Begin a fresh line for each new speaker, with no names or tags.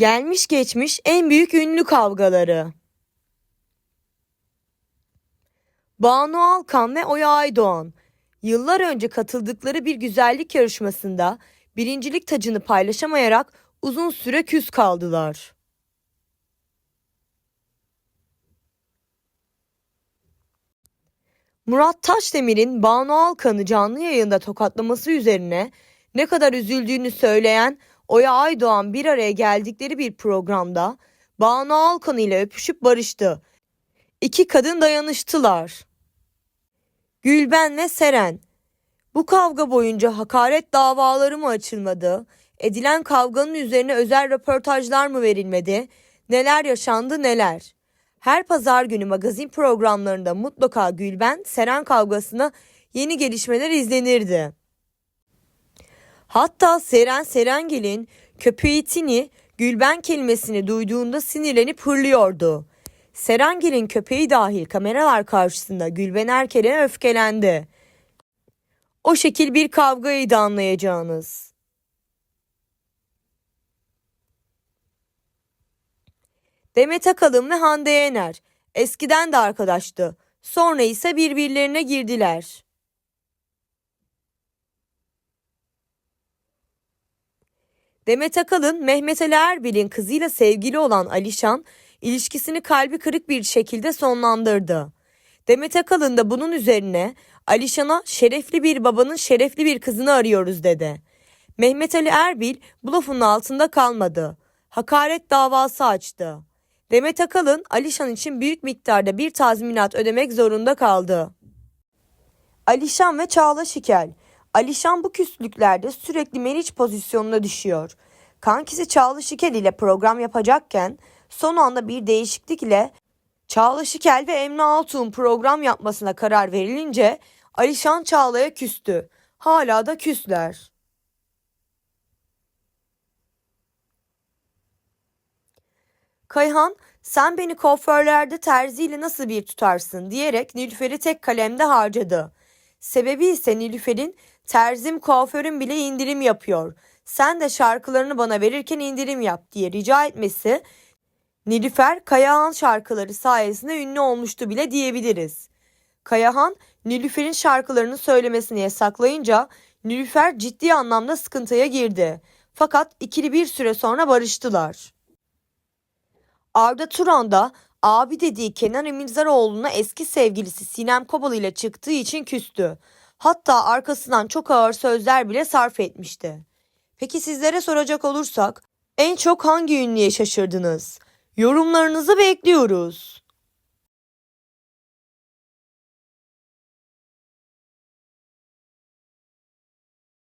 Gelmiş geçmiş en büyük ünlü kavgaları. Banu Alkan ve Oya Aydoğan yıllar önce katıldıkları bir güzellik yarışmasında birincilik tacını paylaşamayarak uzun süre küs kaldılar. Murat Taşdemir'in Banu Alkan'ı canlı yayında tokatlaması üzerine ne kadar üzüldüğünü söyleyen Oya Aydoğan bir araya geldikleri bir programda Banu Alkan ile öpüşüp barıştı. İki kadın dayanıştılar. Gülben ve Seren. Bu kavga boyunca hakaret davaları mı açılmadı? Edilen kavganın üzerine özel röportajlar mı verilmedi? Neler yaşandı neler? Her pazar günü magazin programlarında mutlaka Gülben Seren kavgasına yeni gelişmeler izlenirdi. Hatta Seren Serengil'in köpeği Tini Gülben kelimesini duyduğunda sinirlenip hırlıyordu. Serengil'in köpeği dahil kameralar karşısında Gülben Erkel'e öfkelendi. O şekil bir kavgaydı anlayacağınız. Demet Akalın ve Hande Yener eskiden de arkadaştı. Sonra ise birbirlerine girdiler. Demet Akalın, Mehmet Ali Erbil'in kızıyla sevgili olan Alişan, ilişkisini kalbi kırık bir şekilde sonlandırdı. Demet Akalın da bunun üzerine Alişan'a şerefli bir babanın şerefli bir kızını arıyoruz dedi. Mehmet Ali Erbil bu lafın altında kalmadı. Hakaret davası açtı. Demet Akalın Alişan için büyük miktarda bir tazminat ödemek zorunda kaldı. Alişan ve Çağla Şikel. Alişan bu küslüklerde sürekli Meriç pozisyonuna düşüyor. Kankisi Çağla Şikel ile program yapacakken son anda bir değişiklik ile Çağla Şikel ve Emre Altun program yapmasına karar verilince Alişan Çağla'ya küstü. Hala da küsler. Kayhan sen beni kuaförlerde terziyle nasıl bir tutarsın diyerek Nilüfer'i tek kalemde harcadı. Sebebi ise Nilüfer'in terzim kuaförüm bile indirim yapıyor. Sen de şarkılarını bana verirken indirim yap diye rica etmesi Nilüfer Kayahan şarkıları sayesinde ünlü olmuştu bile diyebiliriz. Kayahan Nilüfer'in şarkılarını söylemesini yasaklayınca Nilüfer ciddi anlamda sıkıntıya girdi. Fakat ikili bir süre sonra barıştılar. Arda Turan da abi dediği Kenan İmirzalıoğlu'na eski sevgilisi Sinem Kobal ile çıktığı için küstü. Hatta arkasından çok ağır sözler bile sarf etmişti. Peki sizlere soracak olursak en çok hangi ünlüye şaşırdınız? Yorumlarınızı bekliyoruz.